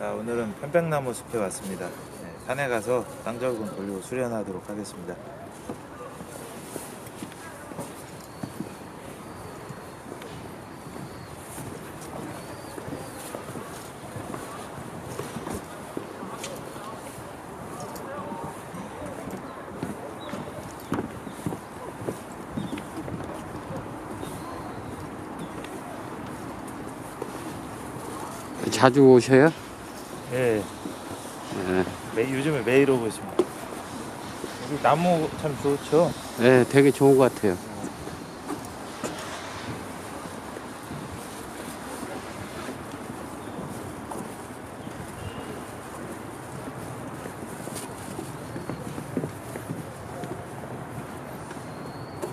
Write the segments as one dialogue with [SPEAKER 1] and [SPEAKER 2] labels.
[SPEAKER 1] 자, 오늘은 편백나무 숲에 왔습니다. 네, 산에 가서 땅절금 돌리고 수련하도록 하겠습니다.
[SPEAKER 2] 자주 오셔요?
[SPEAKER 1] 예,
[SPEAKER 2] 예,
[SPEAKER 1] 매- 요즘에 매일 오고 있습니다. 여기 나무 참 좋죠?
[SPEAKER 2] 예, 되게 좋은 것 같아요.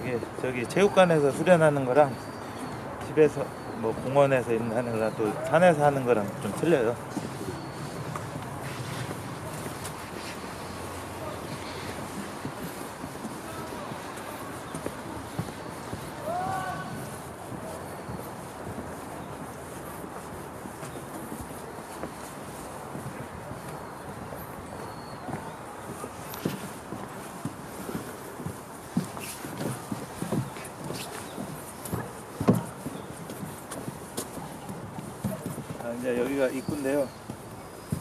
[SPEAKER 1] 이게 저기 체육관에서 수련하는 거랑 집에서 뭐 공원에서 있는 하는 거랑 또 산에서 하는 거랑 좀 틀려요. 이제 여기가 입구인데요.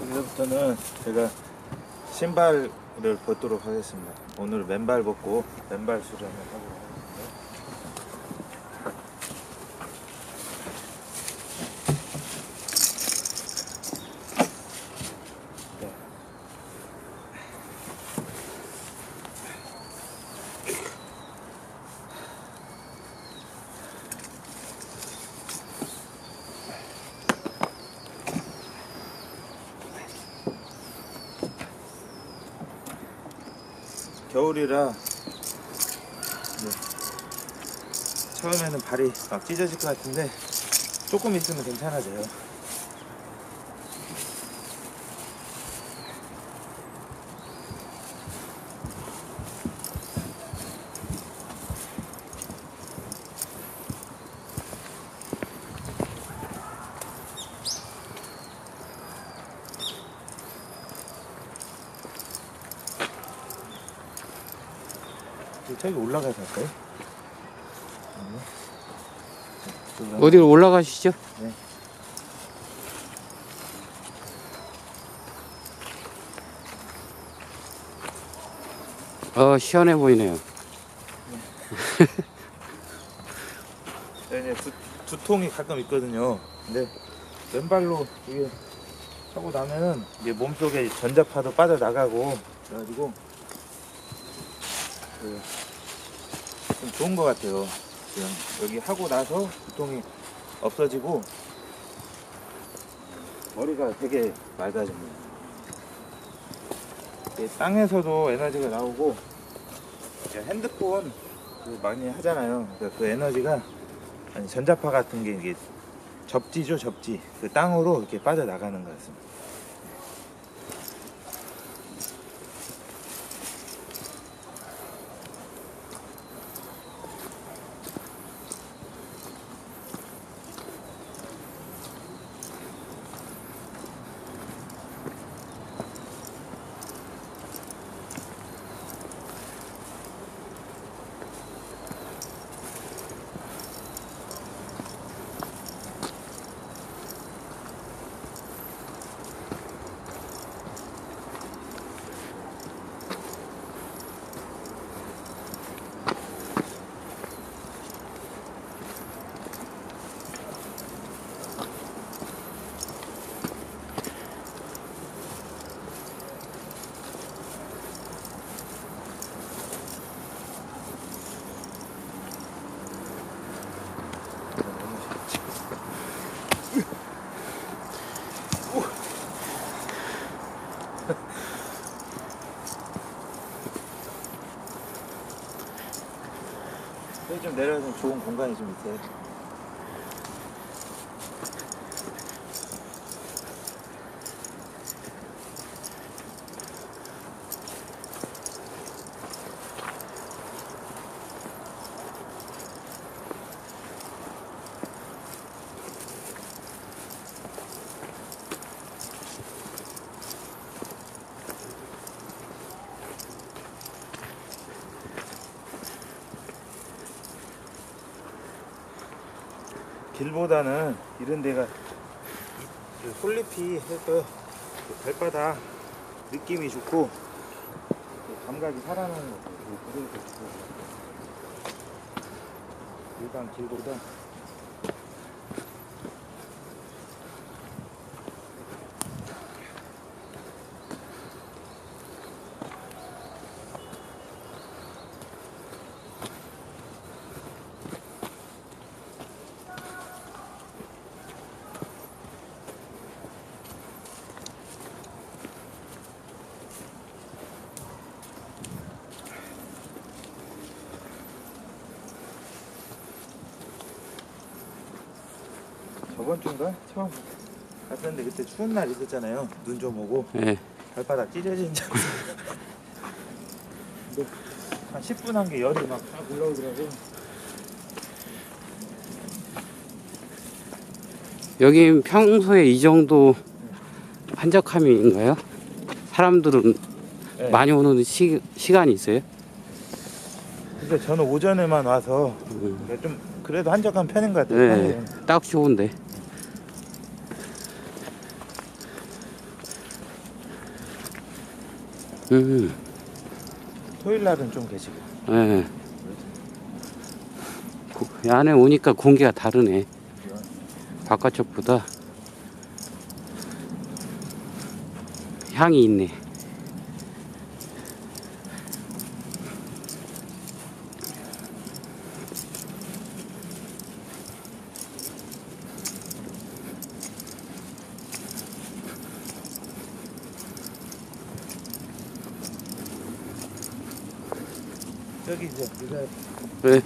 [SPEAKER 1] 여기서부터는 제가 신발을 벗도록 하겠습니다. 오늘 맨발 벗고 맨발 수련을 하도 겨울이라 네. 처음에는 발이 막 찢어질 것 같은데 조금 있으면 괜찮아져요. 저기 올라가서 할까요? 네.
[SPEAKER 2] 어디로 올라가시죠?
[SPEAKER 1] 네.
[SPEAKER 2] 어, 시원해 보이네요.
[SPEAKER 1] 네, 두, 두통이 가끔 있거든요. 근데 왼발로 이게 하고 나면은 이게 몸속에 전자파도 빠져나가고 그래가지고 그, 좀 좋은 것 같아요. 지금 여기 하고 나서 두통이 없어지고 머리가 되게 맑아집니다. 땅에서도 에너지가 나오고 핸드폰 그 많이 하잖아요. 그러니까 그 에너지가 전자파 같은 게 이게 접지죠 접지 그 땅으로 이렇게 빠져나가는 것 같습니다. 여기 좀 내려서 좋은 공간이 좀 있어요. 길보다는 이런 데가 솔잎이 해서 그 발바닥 느낌이 좋고 그 감각이 살아나는 것 같아요. 일반 길보다 저번 주인가 처음 갔었는데 그때 추운 날 있었잖아요. 눈 좀 오고
[SPEAKER 2] 예.
[SPEAKER 1] 발바닥 찢어진 적. 근데 한 10분 한 게 열이 막딱 올라오더라고.
[SPEAKER 2] 여기 평소에 이 정도 한적함인가요? 사람들은
[SPEAKER 1] 네.
[SPEAKER 2] 많이 오는 시, 시간이 있어요?
[SPEAKER 1] 근데 저는 오전에만 와서
[SPEAKER 2] 음.
[SPEAKER 1] 좀 그래도 한적한 편인 것 같아요.
[SPEAKER 2] 네. 딱 좋은데. 음,
[SPEAKER 1] 토요일 날은 좀 계시고.
[SPEAKER 2] 예. 고- 안에 오니까 공기가 다르네. 바깥쪽보다 향이 있네.
[SPEAKER 1] 여기 이제 우리가
[SPEAKER 2] 네.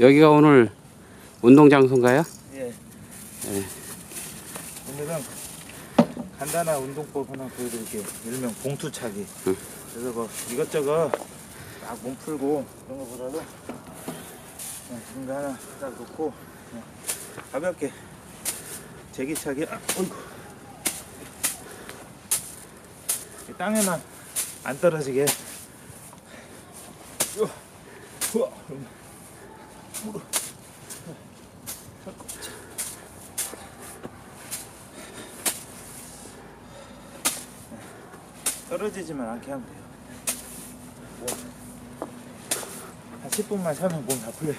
[SPEAKER 2] 여기가 오늘 운동 장소인가요?
[SPEAKER 1] 예.
[SPEAKER 2] 네.
[SPEAKER 1] 오늘은 간단한 운동법 하나 보여드릴게요. 일명 봉투차기.
[SPEAKER 2] 응.
[SPEAKER 1] 그래서 뭐 이것저것 막 몸 풀고 그런 거보다도 그냥 이런 거 하나 딱 놓고 가볍게 제기차기. 아, 어이구. 이 땅에만 안 떨어지게. 요. 우와. 무릎. 떨어지지만 않게 하면 돼요. 뭐, 한 10분만 쉬면 몸 다 풀려요.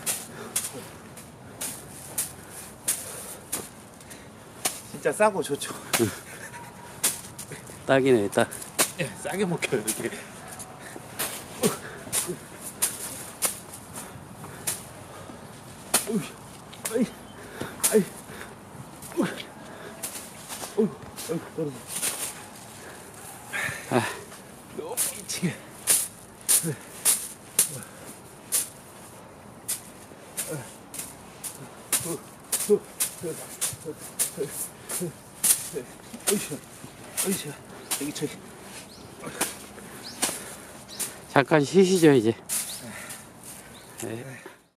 [SPEAKER 1] 진짜 싸고 좋죠.
[SPEAKER 2] 딱이네, 딱.
[SPEAKER 1] 예, 싸게 먹혀요, 이렇게. 어이, 아이, 아이, 어이, 어이, 어이, 떨어져.
[SPEAKER 2] 잠깐 쉬시죠, 이제. 네.